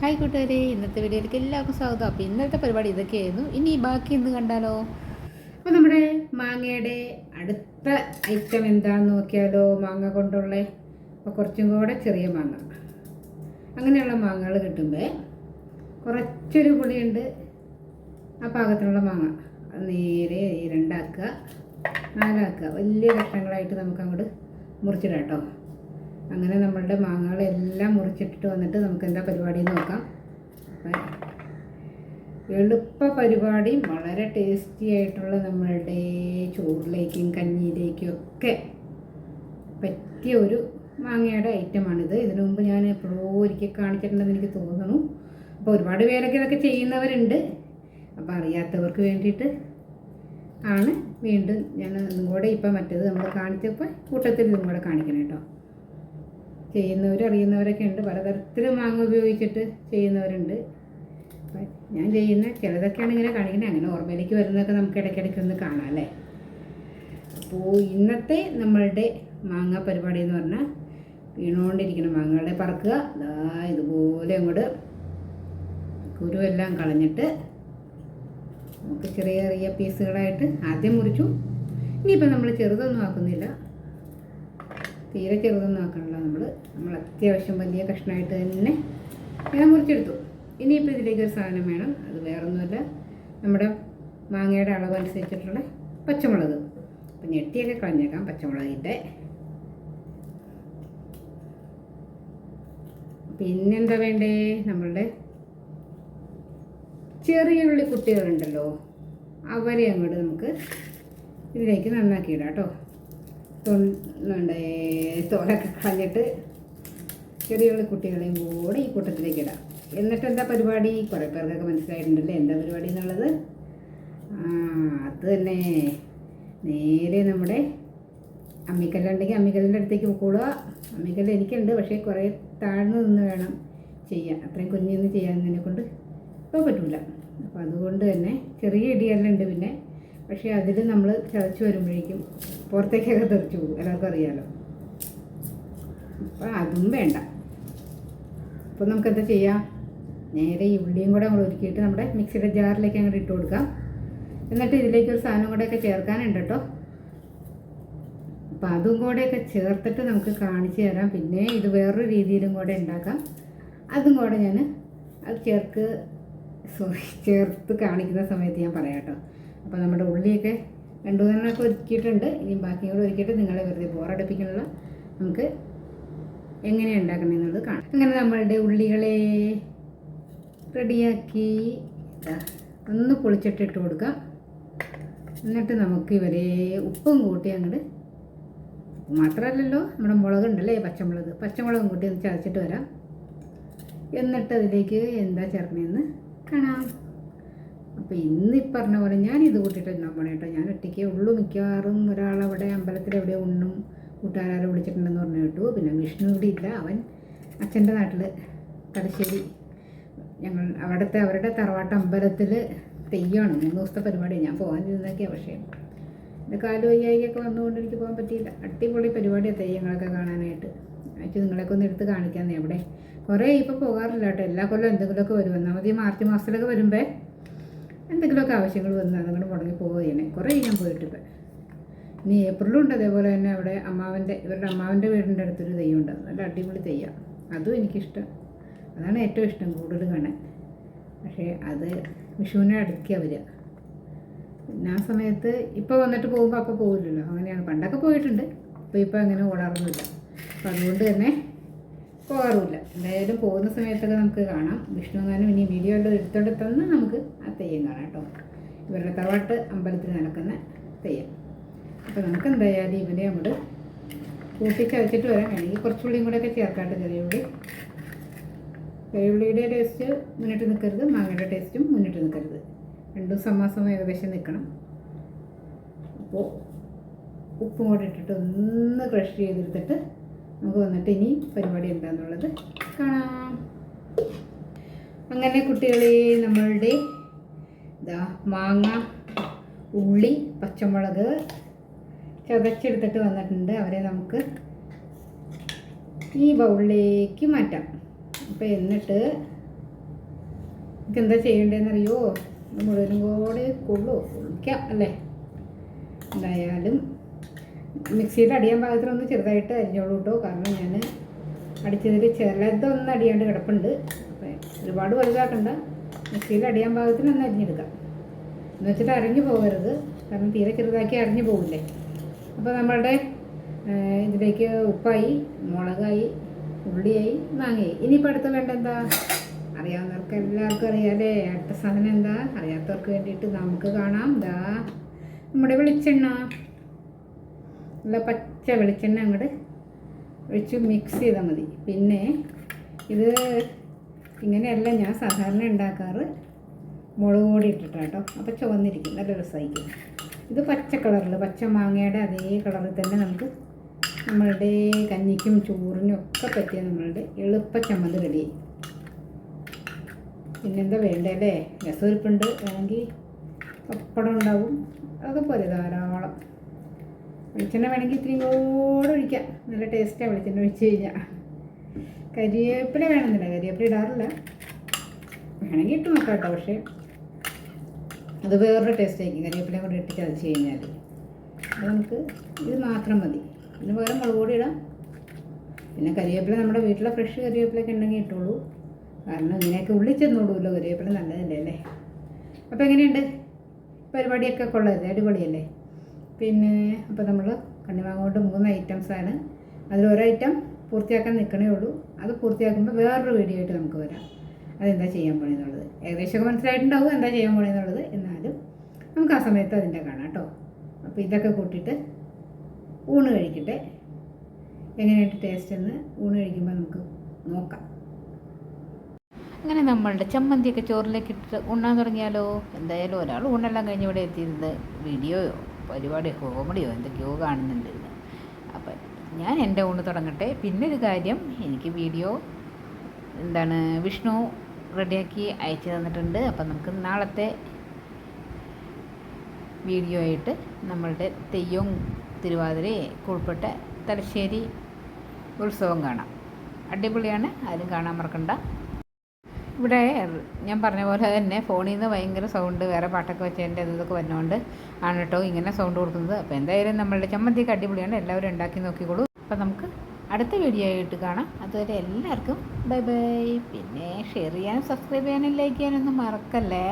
Hi കൂട്ടുകാരെ. ഇന്നത്തെ വീഡിയോയിലേക്ക് എല്ലാവർക്കും സ്വാഗതം. അപ്പോൾ ഇന്നത്തെ പരിപാടി ഇതൊക്കെയായിരുന്നു. ഇനി ബാക്കി ഇന്ന് കണ്ടാലോ? അപ്പോൾ നമ്മുടെ മാങ്ങയുടെ അടുത്ത ഐറ്റം എന്താണെന്ന് നോക്കിയാലോ? മാങ്ങ കൊണ്ടുള്ള അപ്പോൾ കുറച്ചും കൂടെ ചെറിയ മാങ്ങ. അങ്ങനെയുള്ള മാങ്ങകൾ കിട്ടുമ്പോൾ കുറച്ചൊരു പുളിയുണ്ട് ആ പാകത്തിനുള്ള മാങ്ങ. അത് നേരെ രണ്ടാക്കുക നാലാക്കുക. വലിയ കഷ്ണങ്ങളായിട്ട് നമുക്ക് അങ്ങോട്ട് മുറിച്ചിടാം കേട്ടോ. അങ്ങനെ നമ്മളുടെ മാങ്ങകളെല്ലാം മുറിച്ചിട്ടിട്ട് വന്നിട്ട് നമുക്ക് എന്താ പരിപാടി നോക്കാം. എളുപ്പ പരിപാടി വളരെ ടേസ്റ്റി ആയിട്ടുള്ള നമ്മളുടെ ചോറിലേക്കും കഞ്ഞിയിലേക്കും ഒക്കെ പറ്റിയ ഒരു മാങ്ങയുടെ ഐറ്റമാണിത് ഇതിനു മുമ്പ് ഞാൻ എപ്പോഴോ ഒരിക്കൽ കാണിച്ചിട്ടുണ്ടെന്ന് എനിക്ക് തോന്നുന്നു. അപ്പോൾ ഒരുപാട് പേരൊക്കെ ഇതൊക്കെ ചെയ്യുന്നവരുണ്ട്. അപ്പോൾ അറിയാത്തവർക്ക് വേണ്ടിയിട്ട് ആണ്. വീണ്ടും ഞാൻ ഒന്നും കൂടെ ഇപ്പം മറ്റേത് നമ്മൾ കാണിച്ചപ്പോൾ കൂട്ടത്തിൽ ഇതും കൂടെ കാണിക്കണം കേട്ടോ. ചെയ്യുന്നവർ അറിയുന്നവരൊക്കെ ഉണ്ട്. പലതരത്തിലും മാങ്ങ ഉപയോഗിച്ചിട്ട് ചെയ്യുന്നവരുണ്ട്. ഞാൻ ചെയ്യുന്ന ചിലതൊക്കെയാണ് ഇങ്ങനെ കാണിക്കുന്നത്. അങ്ങനെ ഓർമ്മയിലേക്ക് വരുന്നതൊക്കെ നമുക്ക് ഇടയ്ക്കിടയ്ക്ക് ഒന്ന് കാണാം അല്ലേ? അപ്പോൾ ഇന്നത്തെ നമ്മളുടെ മാങ്ങ പരിപാടി എന്ന് പറഞ്ഞാൽ വീണുകൊണ്ടിരിക്കുന്ന മാങ്ങകളെ പറക്കുക. ദാ ഇതുപോലെ അങ്ങോട്ട് കുരുവെല്ലാം കളഞ്ഞിട്ട് നമുക്ക് ചെറിയ ചെറിയ പീസുകളായിട്ട് ആദ്യം മുറിച്ചു. ഇനിയിപ്പോൾ നമ്മൾ ചെറുതൊന്നും ആക്കുന്നില്ല. തീരെ ചെറുതൊന്നും ആക്കണില്ല നമ്മൾ നമ്മൾ അത്യാവശ്യം വലിയ കഷ്ണമായിട്ട് തന്നെ ഞാൻ മുറിച്ചെടുത്തു. ഇനിയിപ്പോൾ ഇതിലേക്ക് ഒരു സാധനം വേണം. അത് വേറൊന്നുമല്ല. നമ്മുടെ മാങ്ങയുടെ അളവ് അനുസരിച്ചിട്ടുള്ള പച്ചമുളക്. അപ്പം ഞെട്ടിയൊക്കെ കളഞ്ഞേക്കാം പച്ചമുളകിന്റെ പിന്നെന്താ വേണ്ടേ? നമ്മളുടെ ചെറിയ ഉള്ളി കുട്ടികളുണ്ടല്ലോ അവരെ അങ്ങോട്ട് നമുക്ക് ഇതിലേക്ക് നന്നാക്കി ഇടാം കേട്ടോ. തോലൊക്കെ കളഞ്ഞിട്ട് ചെറിയ കുട്ടികളെയും കൂടെ ഈ കൂട്ടത്തിലേക്ക് ഇടാം. എന്നിട്ട് എന്താ പരിപാടി? കുറേ പേർക്കൊക്കെ മനസ്സിലായിട്ടുണ്ടല്ലേ എന്താ പരിപാടി എന്നുള്ളത്? അത് തന്നെ. നേരെ നമ്മുടെ അമ്മിക്കല്ലുണ്ടെങ്കിൽ അമ്മിക്കല്ലിന്റെ അടുത്തേക്ക് പോകുക അമ്മിക്കല്ല് എനിക്കുണ്ട് പക്ഷേ കുറേ താഴ്ന്നു നിന്ന് വേണം ചെയ്യാൻ. അത്രയും കുഞ്ഞിന്ന് ചെയ്യാൻ കൊണ്ട് ഇപ്പോൾ പറ്റില്ല അപ്പോൾ അതുകൊണ്ട് തന്നെ ചെറിയ ഇടിയെല്ലാം ഉണ്ട് പിന്നെ പക്ഷേ അതിൽ നമ്മൾ ചതച്ച് വരുമ്പോഴേക്കും പുറത്തേക്കൊക്കെ തെറിച്ച് പോകും എല്ലാവർക്കും അപ്പം അതും വേണ്ട. അപ്പോൾ നമുക്ക് എന്താ ചെയ്യാം? നേരെ ഈ ഉള്ളിയും കൂടെ നമ്മൾ ഒരുക്കിയിട്ട് നമ്മുടെ മിക്സിയുടെ ജാറിലേക്ക് അങ്ങോട്ട് ഇട്ട് കൊടുക്കാം. എന്നിട്ട് ഇതിലേക്ക് ഒരു സാധനം കൂടെയൊക്കെ ചേർക്കാനുണ്ട് കേട്ടോ. അപ്പോൾ അതും കൂടെയൊക്കെ ചേർത്തിട്ട് നമുക്ക് കാണിച്ചു തരാം. പിന്നെ ഇത് വേറൊരു രീതിയിലും കൂടെ ഉണ്ടാക്കാം. അതും കൂടെ ഞാൻ അത് ചേർക്ക് സോറി ചേർത്ത് കാണിക്കുന്ന സമയത്ത് ഞാൻ പറയാം കേട്ടോ. അപ്പോൾ നമ്മുടെ ഉള്ളിയൊക്കെ രണ്ടു മൂന്നെണ്ണമൊക്കെ ഒരുക്കിയിട്ടുണ്ട്. ഇനി ബാക്കിയും കൂടെ ഒരുക്കിയിട്ട് നിങ്ങളെ വെറുതെ ബോറടിപ്പിക്കുന്നില്ല നമുക്ക് എങ്ങനെയാണ് ഉണ്ടാക്കണമെന്നുള്ളത് കാണാം. അങ്ങനെ നമ്മളുടെ ഉള്ളികളെ റെഡിയാക്കി. ഒന്ന് പൊളിച്ചിട്ടിട്ട് കൊടുക്കാം. എന്നിട്ട് നമുക്ക് ഇവരെ ഉപ്പും കൂട്ടി അങ്ങോട്ട് മാത്രമല്ലല്ലോ നമ്മുടെ മുളകുണ്ടല്ലേ പച്ചമുളക്. പച്ചമുളകും കൂട്ടി ഒന്ന് ചതച്ചിട്ട് വരാം. എന്നിട്ട് അതിലേക്ക് എന്താ ചേർക്കണമെന്ന് കാണാം. അപ്പോൾ ഇന്ന് ഈ പറഞ്ഞ പോലെ ഞാൻ ഇത് കൂട്ടിയിട്ട് എന്നാ പോണേ കേട്ടോ? ഞാൻ ഒറ്റയ്ക്കേ ഉള്ളൂ. മിക്കവാറും ഒരാളവിടെ അമ്പലത്തിൽ എവിടെ ഉണ്ണും. കൂട്ടുകാരെ വിളിച്ചിട്ടുണ്ടെന്ന് പറഞ്ഞു കേട്ടു. പിന്നെ വിഷ്ണു ഇവിടെ ഇല്ല. അവൻ അച്ഛന്റെ നാട്ടിൽ തലശ്ശേരി. ഞങ്ങൾ അവിടുത്തെ അവരുടെ തറവാട്ട് അമ്പലത്തിൽ തെയ്യമാണ് മൂന്ന് ദിവസത്തെ പരിപാടി ഞാൻ പോകാൻ ഇരുന്നൊക്കെയാണ് പക്ഷേ എന്റെ കാൽ വയ്യായികയൊക്കെ വന്നുകൊണ്ട് എനിക്ക് പോകാൻ പറ്റിയില്ല. അടിപൊളി പരിപാടിയാണ് തെയ്യങ്ങളൊക്കെ കാണാനായിട്ട്. അയച്ചു നിങ്ങളെയൊക്കെ ഒന്ന് എടുത്ത് കാണിക്കാമെന്നേ അവിടെ കുറേ ഇപ്പോൾ പോകാറില്ല കേട്ടോ. എല്ലാ കൊല്ലം എന്തെങ്കിലുമൊക്കെ വരും. ഒന്നാമത് ഈ മാർച്ച് മാസത്തിലൊക്കെ വരുമ്പോൾ എന്തെങ്കിലുമൊക്കെ ആവശ്യങ്ങൾ വന്നാൽ അങ്ങോട്ട് മുടങ്ങി പോവുകയാണ്. കുറേ ഞാൻ പോയിട്ടിപ്പോൾ ഇനി ഏപ്രിലും ഉണ്ട്. അതേപോലെ തന്നെ അവിടെ അമ്മാവന്റെ ഇവരുടെ അമ്മാവന്റെ വീടിന്റെ അടുത്തൊരു തെയ്യമുണ്ട് നല്ല അടിപൊളി തെയ്യം. അതും എനിക്കിഷ്ടം. അതാണ് ഏറ്റവും ഇഷ്ടം കൂടുതൽ കാണാൻ. പക്ഷേ അത് വിഷുവിനെ അടുക്കിയാണ് വരിക പിന്നെ ആ സമയത്ത് ഇപ്പോൾ വന്നിട്ട് പോകുമ്പോൾ അപ്പോൾ പോകില്ലല്ലോ അങ്ങനെയാണ്. പണ്ടൊക്കെ പോയിട്ടുണ്ട്. ഇപ്പോൾ ഇപ്പോൾ അങ്ങനെ ഓടാറൊന്നുമില്ല. അപ്പം അതുകൊണ്ട് തന്നെ പോകാറുമില്ല എന്തായാലും പോകുന്ന സമയത്തൊക്കെ നമുക്ക് കാണാം. വിഷ്ണു ഗാനം ഇനി വീഡിയോ എടുത്തോണ്ട് തന്ന് നമുക്ക് ആ തെയ്യം കാണാം കേട്ടോ. ഇവരുടെ തറവാട്ട് അമ്പലത്തിൽ നടക്കുന്ന തെയ്യം. അപ്പോൾ നമുക്ക് എന്തായാലും ഇവനെ അങ്ങോട്ട് കൂട്ടി ചതച്ചിട്ട് വരാം. വേണമെങ്കിൽ കുറച്ചുള്ളിയും കൂടെ ചേർക്കാണ്ട് ചെറിയ ഉള്ളി. ചെറിയ ടേസ്റ്റ് മുന്നിട്ട് നിൽക്കരുത് മാങ്ങയുടെ ടേസ്റ്റും മുന്നിട്ട് നിൽക്കരുത് രണ്ടും സമാസം ഏകദേശം നിൽക്കണം അപ്പോൾ ഉപ്പും കൂടെ ഇട്ടിട്ട് ഒന്ന് ക്രഷ് ചെയ്തെടുത്തിട്ട് നമുക്ക് വന്നിട്ട് ഇനി പരിപാടി എന്താണെന്നുള്ളത് കാണാം. അങ്ങനെ കുട്ടികളെ നമ്മളുടെ ഇതാ മാങ്ങ ഉള്ളി പച്ചമുളക് ചതച്ചെടുത്തിട്ട് വന്നിട്ടുണ്ട്. അവരെ നമുക്ക് ഈ ബൗളിലേക്ക് മാറ്റാം. അപ്പോൾ എന്നിട്ട് എന്താ ചെയ്യേണ്ടതെന്നറിയോ? മുഴുവനും കൂടെ കൊള്ളു. കുളിക്കാം അല്ലേ? എന്തായാലും മിക്സിയിൽ അടിയാൻ പാകത്തിനൊന്ന് ചെറുതായിട്ട് അരിഞ്ഞോളൂ കേട്ടോ. കാരണം ഞാൻ അടിച്ചതിൽ ചിലതൊന്നും അടിയാണ്ട് കിടപ്പുണ്ട്. അപ്പം ഒരുപാട് വലുതാക്കണ്ട. മിക്സിയിൽ അടിയാൻ പാകത്തിനൊന്ന് അരിഞ്ഞെടുക്കാം. എന്ന് വെച്ചിട്ട് അരിഞ്ഞു പോകരുത്. കാരണം തീരെ ചെറുതാക്കി അരിഞ്ഞു പോകില്ലേ അപ്പോൾ നമ്മളുടെ ഇതിലേക്ക് ഉപ്പായി മുളകായി ഉള്ളിയായി മാങ്ങയായി. ഇനിയിപ്പോൾ അടുത്ത വേണ്ട എന്താ? അറിയാവുന്നവർക്ക് എല്ലാവർക്കും അറിയാമല്ലേ അടുത്ത സാധനം എന്താ? അറിയാത്തവർക്ക് വേണ്ടിയിട്ട് നമുക്ക് കാണാം. ദാ നമ്മുടെ വെളിച്ചെണ്ണ. നല്ല പച്ച വെളിച്ചെണ്ണ അങ്ങോട്ട് ഒഴിച്ച് മിക്സ് ചെയ്താൽ മതി. പിന്നെ ഇത് ഇങ്ങനെയല്ല ഞാൻ സാധാരണ ഉണ്ടാക്കാറ് മുളക് പൊടി ഇട്ടിട്ടാട്ടോ അപ്പോൾ ചുവന്നിരിക്കും. നല്ല രസമായിരിക്കും ഇത് പച്ച കളറിൽ പച്ച മാങ്ങയുടെ അതേ കളറിൽ തന്നെ നമുക്ക് നമ്മളുടെ കഞ്ഞിക്കും ചോറിനും ഒക്കെ പറ്റിയ നമ്മളുടെ എളുപ്പ ചമ്മന്തി റെഡി പിന്നെന്താ വേണ്ടല്ലേ രസമരിപ്പുണ്ട് വേണമെങ്കിൽ പപ്പടം ഉണ്ടാവും. അതൊക്കെ പോലെ ധാരാളം. വെളിച്ചെണ്ണ വേണമെങ്കിൽ ഇത്തിരി കൂടെ ഒഴിക്കാം. നല്ല ടേസ്റ്റാണ് വെളിച്ചെണ്ണ ഒഴിച്ച് കഴിഞ്ഞാൽ കരിവേപ്പില വേണമെന്നില്ല. കരിവേപ്പില ഇടാറില്ല. വേണമെങ്കിൽ ഇട്ട് നോക്കാം കേട്ടോ. പക്ഷേ അത് വേറൊരു ടേസ്റ്റ് ആയിരിക്കും. കരിവേപ്പില കൂടെ ഇട്ട് ചതച്ച് കഴിഞ്ഞാൽ അത് നമുക്ക് ഇത് മാത്രം മതി. ഇതിന് പകരം മുളക് പൊടി ഇടാം. പിന്നെ കരിവേപ്പില നമ്മുടെ വീട്ടിലെ ഫ്രഷ് കരിവേപ്പിലൊക്കെ ഉണ്ടെങ്കിൽ ഇട്ടുള്ളൂ കാരണം ഇങ്ങനെയൊക്കെ ഉള്ളിൽ ചെന്നോളൂല്ലോ. കരിവേപ്പില നല്ലതല്ലേ അല്ലേ? അപ്പോൾ എങ്ങനെയുണ്ട്? പരിപാടിയൊക്കെ കൊള്ളരുത് അടിപൊളിയല്ലേ? പിന്നെ അപ്പോൾ നമ്മൾ കണ്ണിമാങ്ങ കൊണ്ട് മൂന്ന് ഐറ്റംസാണ് ഐറ്റം പൂർത്തിയാക്കാൻ നിൽക്കണേ ഉള്ളൂ. അത് പൂർത്തിയാക്കുമ്പോൾ വേറൊരു വീഡിയോ ആയിട്ട് നമുക്ക് വരാം. അതെന്താ ചെയ്യാൻ പോണെന്നുള്ളത്. ഏകദേശമൊക്കെ മനസ്സിലായിട്ടുണ്ടാവും എന്താ ചെയ്യാൻ പോണെന്നുള്ളത്. എന്നാലും നമുക്ക് ആ സമയത്ത് അതിന്റെ കാണാം കേട്ടോ. അപ്പോൾ ഇതൊക്കെ കൂട്ടിയിട്ട് ഊണ് കഴിക്കട്ടെ. എങ്ങനെയായിട്ട് ടേസ്റ്റ് എന്ന് ഊണ് കഴിക്കുമ്പോൾ നമുക്ക് നോക്കാം. അങ്ങനെ നമ്മളുടെ ചമ്മന്തിയൊക്കെ ചോറിലേക്ക് ഇട്ടിട്ട് ഉണ്ണാൻ തുടങ്ങിയാലോ? എന്തായാലും ഒരാൾ ഊണെല്ലാം കഴിഞ്ഞ് ഇവിടെ എത്തിയിരുന്നത്. വീഡിയോയോ? പരിപാടിയോ കോമഡിയോ എന്തൊക്കെയോ കാണുന്നുണ്ട്. ഇന്ന്. അപ്പം ഞാൻ എന്റെ ഊണ് തുടങ്ങട്ടെ. പിന്നെ ഒരു കാര്യം എനിക്ക് വീഡിയോ എന്താണ് വിഷ്ണു റെഡിയാക്കി അയച്ചു തന്നിട്ടുണ്ട്. അപ്പം നമുക്ക് നാളത്തെ വീഡിയോ ആയിട്ട് നമ്മളുടെ തെയ്യം തിരുവാതിരെ ഉൾപ്പെട്ട തലശ്ശേരി ഉത്സവം കാണാം. അടിപൊളിയാണ്. ആരും കാണാൻ മറക്കണ്ട. ഇവിടെ ഞാൻ പറഞ്ഞ പോലെ തന്നെ ഫോണിൽ നിന്ന് ഭയങ്കര സൗണ്ട് വേറെ പാട്ടൊക്കെ വെച്ചതിന്റെ ഇതൊക്കെ വരുന്നതുകൊണ്ട് ആണ് കേട്ടോ ഇങ്ങനെ സൗണ്ട് കൊടുക്കുന്നത്. അപ്പോൾ എന്തായാലും നമ്മളുടെ ചമ്മന്തിയൊക്കെ അടിപൊളിയാണ്. എല്ലാവരും ഉണ്ടാക്കി നോക്കിക്കോളൂ. അപ്പോൾ നമുക്ക് അടുത്ത വീഡിയോ ആയിട്ട് കാണാം. അതുവരെ എല്ലാവർക്കും ബൈ ബൈ പിന്നെ ഷെയർ ചെയ്യാനും സബ്സ്ക്രൈബ് ചെയ്യാനും ലൈക്ക് ചെയ്യാനൊന്നും മറക്കല്ലേ?